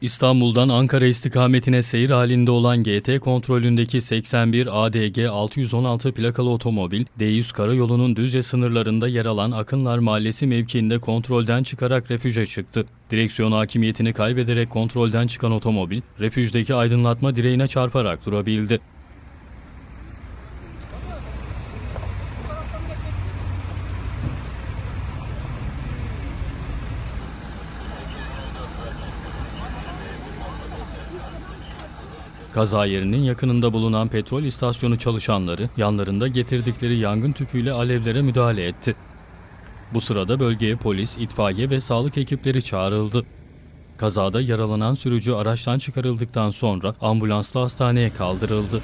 İstanbul'dan Ankara istikametine seyir halinde olan GT kontrolündeki 81 ADG 616 plakalı otomobil, D100 karayolunun Düzce sınırlarında yer alan Akınlar Mahallesi mevkiinde kontrolden çıkarak refüje çıktı. Direksiyon hakimiyetini kaybederek kontrolden çıkan otomobil, refüjdeki aydınlatma direğine çarparak durabildi. Kaza yerinin yakınında bulunan petrol istasyonu çalışanları yanlarında getirdikleri yangın tüpüyle alevlere müdahale etti. Bu sırada bölgeye polis, itfaiye ve sağlık ekipleri çağrıldı. Kazada yaralanan sürücü araçtan çıkarıldıktan sonra ambulansla hastaneye kaldırıldı.